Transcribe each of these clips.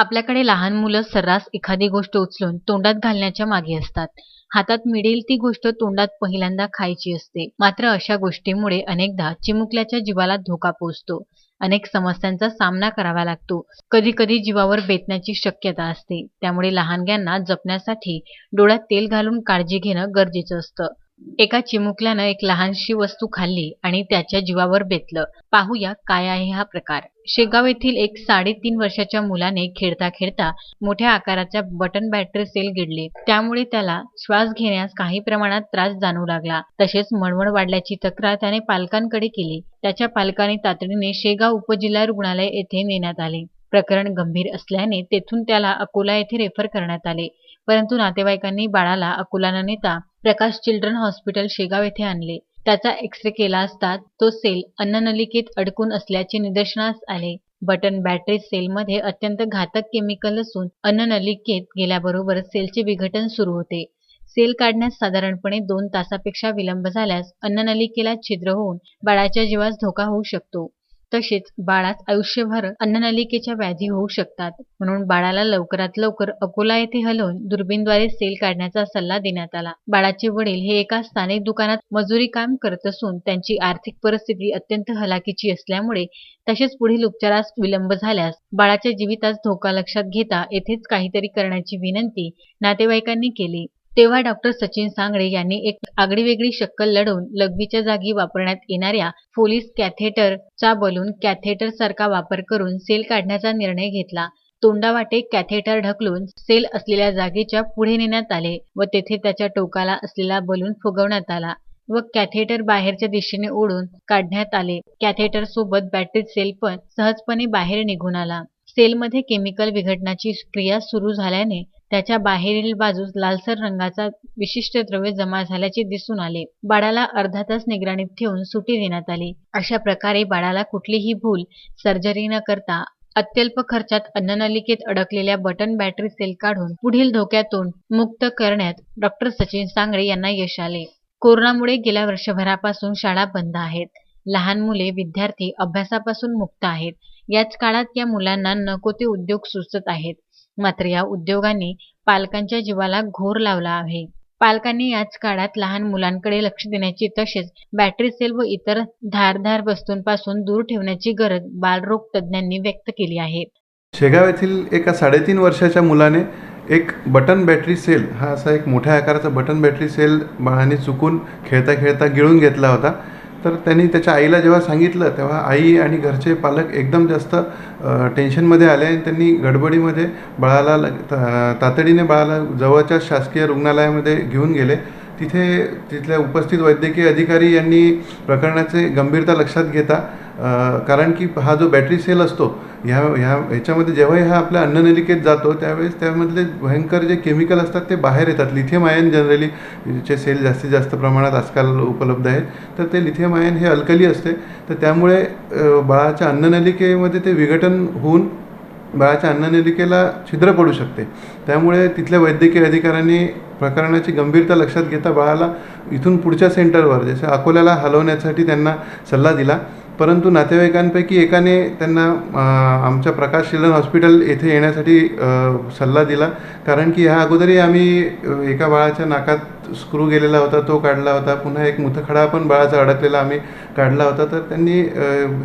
आपल्याकडे लहान मुलं सर्रास एखादी गोष्ट उचलून तोंडात घालण्याच्या मागे असतात. हातात मिळेल ती गोष्ट तोंडात पहिल्यांदा खायची असते. मात्र अशा गोष्टीमुळे अनेकदा चिमुकल्याच्या जीवाला धोका पोहोचतो. अनेक समस्यांचा सामना करावा लागतो. कधी कधी जीवावर बेतण्याची शक्यता असते. त्यामुळे लहानग्यांना जपण्यासाठी डोळ्यात तेल घालून काळजी घेणं गरजेचं असतं. एका चिमुकल्यानं एक लहानशी वस्तू खाल्ली आणि त्याच्या जीवावर बेतलं. पाहूया काय आहे हा प्रकार. शेगाव येथील एक साडेतीन वर्षाच्या मुलाने खेळता खेळता मोठ्या आकाराच्या बटन बॅटरी सेल गिडले त्यामुळे त्याला श्वास घेण्यास काही प्रमाणात त्रास जाणवू लागला. तसेच मळमळ वाढल्याची तक्रार त्याने पालकांकडे केली. त्याच्या पालकांनी तातडीने शेगाव उपजिल्हा रुग्णालय येथे नेण्यात आले. प्रकरण गंभीर असल्याने तेथून त्याला अकोला येथे रेफर करण्यात आले. परंतु नातेवाईकांनी बाळाला अकोला न नेता प्रकाश चिल्ड्रन हॉस्पिटल शेगाव येथे आणले. त्याचा एक्सरे केला असता तो सेल अन्ननलिकेत अडकून असल्याचे निदर्शनास आले. बटन बॅटरी सेलमध्ये अत्यंत घातक केमिकल असून अन्ननलिकेत गेल्याबरोबर सेलचे विघटन सुरू होते. सेल काढण्यास साधारणपणे दोन तासापेक्षा विलंब झाल्यास अन्ननलिकेला छिद्र होऊन बाळाच्या जीवास धोका होऊ शकतो. तसेच बाळास आयुष्यभर अन्ननलिकेच्या व्याधी होऊ शकतात. म्हणून बाळाला लवकरात लवकर अकोला येथे हलवून दुर्बीनद्वारे सेल काढण्याचा सल्ला देण्यात आला. बाळाचे वडील हे एका स्थानिक दुकानात मजुरी काम करत असून त्यांची आर्थिक परिस्थिती अत्यंत हलाखीची असल्यामुळे तसेच पुढील उपचारास विलंब झाल्यास बाळाच्या जीवितास धोका लक्षात घेता येथेच काहीतरी करण्याची विनंती नातेवाईकांनी केली. तेव्हा डॉक्टर सचिन सांगळे यांनी एक आगळीवेगळी शक्कल लढवून लघवीच्या जागी वापरण्यात येणाऱ्या फोलिस कॅथेटरचा बलून कॅथेटर सारखा वापर करून सेल काढण्याचा निर्णय घेतला. तोंडावाटे कॅथेटर ढकलून सेल असलेल्या जागेच्या पुढे नेण्यात आले व तेथे त्याच्या टोकाला असलेला बलून फुगवण्यात आला व कॅथेटर बाहेरच्या दिशेने ओढून काढण्यात आले. कॅथेटर सोबत बॅटरी सेल पण सहजपणे बाहेर निघून आला. सेलमध्ये केमिकल विघटनाची क्रिया सुरू झाल्याने त्याच्या बाहेरील बाजूस लालसर रंगाचा विशिष्ट द्रव्य जमा झाल्याचे दिसून आले. बाळाला अर्धा तास निगराणीत ठेवून सुटी देण्यात आली. अशा प्रकारे बाळाला कुठलीही भूल सर्जरी न करता अत्यल्प खर्चात अन्ननलिकेत अडकलेल्या बटन बॅटरी सेल काढून पुढील धोक्यातून मुक्त करण्यात डॉक्टर सचिन सांगळे यांना यश आले. कोरोनामुळे गेल्या वर्षभरापासून शाळा बंद आहेत. लहान मुले विद्यार्थी अभ्यासापासून मुक्त आहेत. याच काळात या मुलांना नको ते उद्योग सुचत आहेत. मात्र या उद्योगाने पालकांच्या जीवाला घोर लावला आहे. पालकांनी याच काळात लहान मुलांकडे लक्ष देण्याची तसेच बॅटरी सेल व इतर धारधार वस्तूंपासून दूर ठेवण्याची गरज बालरोग तज्ज्ञांनी व्यक्त केली आहे. शेगाव येथील एका साडेतीन वर्षाच्या मुलाने एक बटन बॅटरी सेल हा असा एक मोठ्या आकाराचा बटन बॅटरी सेल बाळाने चुकून खेळता खेळता गिळून घेतला होता. तर त्यांनी त्याच्या आईला जेव्हा सांगितलं तेव्हा आई आणि घरचे पालक एकदम जास्त टेन्शनमध्ये आले आणि त्यांनी गडबडीमध्ये बाळाला लग- तातडीने बाळाला जवळच्या शासकीय रुग्णालयामध्ये घेऊन गेले. तिथे तिथल्या उपस्थित वैद्यकीय अधिकारी यांनी प्रकरणाचे गंभीरता लक्षात घेता कारण की हा जो बॅटरी सेल असतो ह्या ह्या ह्याच्यामध्ये जेव्हाही हा आपल्या अन्ननलिकेत जातो त्यावेळेस त्यामधले भयंकर जे केमिकल असतात ते बाहेर येतात. लिथियम आयन जनरली चे सेल जास्तीत जास्त प्रमाणात आजकाल उपलब्ध आहेत. तर ते लिथियम आयन हे अल्कली असते. तर त्यामुळे बाळाच्या अन्ननलिकेमध्ये ते विघटन होऊन बाळाच्या अन्ननलिकेला छिद्र पडू शकते. त्यामुळे तिथल्या वैद्यकीय अधिकाऱ्यांनी प्रकरणाची गंभीरता लक्षात घेता बाळाला इथून पुढच्या सेंटरवर जसं अकोल्याला हलवण्यासाठी त्यांना सल्ला दिला. परंतु नातेवाईकांपैकी एकाने त्यांना आमच्या प्रकाश चिल्ड्रन हॉस्पिटल येथे येण्यासाठी सल्ला दिला. कारण की ह्या अगोदरही आम्ही एका बाळाच्या नाकात स्क्रू गेलेला होता तो काढला होता. पुन्हा एक मुथखडा पण बाळाचा अडकलेला आम्ही काढला होता. तर त्यांनी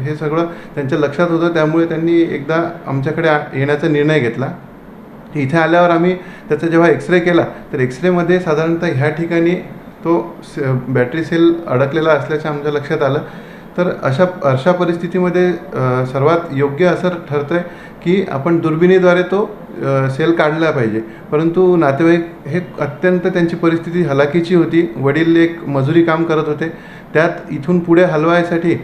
हे सगळं त्यांच्या लक्षात होतं. त्यामुळे त्यांनी एकदा आमच्याकडे आ- येण्याचा निर्णय घेतला. इथे आल्यावर आम्ही त्याचा जेव्हा एक्सरे केला तर एक्सरेमध्ये साधारणतः ह्या ठिकाणी तो से बॅटरी सेल अडकलेला असल्याचं आमच्या लक्षात आलं. तर अशा अशा परिस्थितीमध्ये सर्वात योग्य असं ठरतं आहे की आपण दुर्बिणीद्वारे तो सेल काढला पाहिजे. परंतु नातेवाईक हे अत्यंत त्यांची परिस्थिती हलाखीची होती. वडील एक मजुरी काम करत होते. त्यात इथून पुढे हलवायसाठी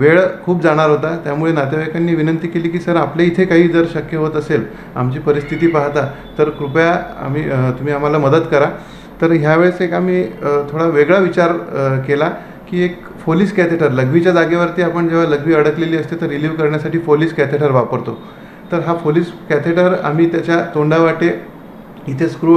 वेळ खूप जाणार होता. त्यामुळे नातेवाईकांनी विनंती केली की सर आपल्या इथे काही जर शक्य होत असेल आमची परिस्थिती पाहता तर कृपया आम्ही तुम्ही आम्हाला मदत करा. तर ह्यावेळेस एक आम्ही थोडा वेगळा विचार केला. की एक फोलिस कॅथेटर लघवीच्या जागेवरती आपण जेव्हा लघवी अडकलेली असते तर रिलीव्ह करण्यासाठी फोलिस कॅथेटर वापरतो. तर हा फोलिस कॅथेटर आम्ही त्याच्या तोंडावाटे इथे स्क्रू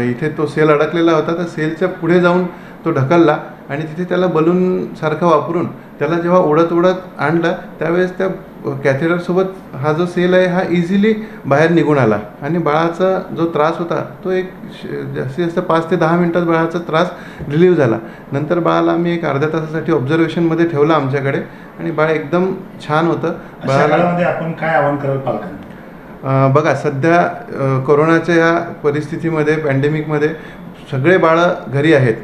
इथे तो सेल अडकलेला होता तर सेलच्या पुढे जाऊन तो ढकलला आणि तिथे त्याला बलूनसारखं वापरून त्याला जेव्हा ओढत ओढत आणलं त्यावेळेस त्या कॅथेटरसोबत हा जो सेल आहे हा इझिली बाहेर निघून आला. आणि बाळाचा जो त्रास होता तो एक श- जास्तीत जास्त पाच ते दहा मिनटात बाळाचा त्रास रिलीव्ह झाला. नंतर बाळाला आम्ही एक अर्ध्या तासासाठी ऑब्झर्वेशनमध्ये ठेवलं आमच्याकडे आणि बाळ एकदम छान होतं. बाळाला आपण काय आवाहन कराल पालकांना? बघा सध्या कोरोनाच्या या परिस्थितीमध्ये पॅन्डेमिकमध्ये सगळे बाळं घरी आहेत.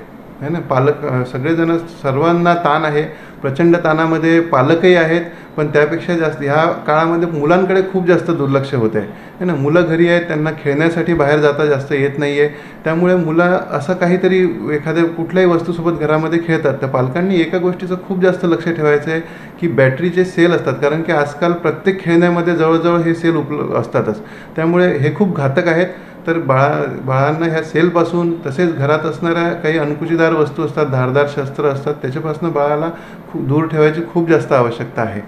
है ना? पालक सगळेजण सर्वांना ताण आहे. प्रचंड ताणामध्ये पालकही आहेत पण त्यापेक्षा जास्त ह्या काळामध्ये मुलांकडे खूप जास्त दुर्लक्ष होत आहे. ना? मुलं घरी आहेत त्यांना खेळण्यासाठी बाहेर जाता जास्त येत नाही आहे त्यामुळे मुलं असं काहीतरी एखाद्या कुठल्याही वस्तूसोबत घरामध्ये खेळतात. तर पालकांनी एका गोष्टीचं खूप जास्त लक्ष ठेवायचं आहे की बॅटरीचे सेल असतात. कारण की आजकाल प्रत्येक खेळण्यामध्ये जवळजवळ हे सेल उपलब्ध असतातच. त्यामुळे हे खूप घातक आहेत. तर बाळा बाळांना ह्या सेलपासून तसेच घरात असणाऱ्या काही अनुकुचीदार वस्तू असतात धारदार शस्त्र असतात त्याच्यापासून बाळाला खूप दूर ठेवायची खूप जास्त आवश्यकता आहे.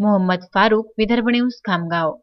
मोहम्मद फारूक विदर्भ न्यूज खामगाव.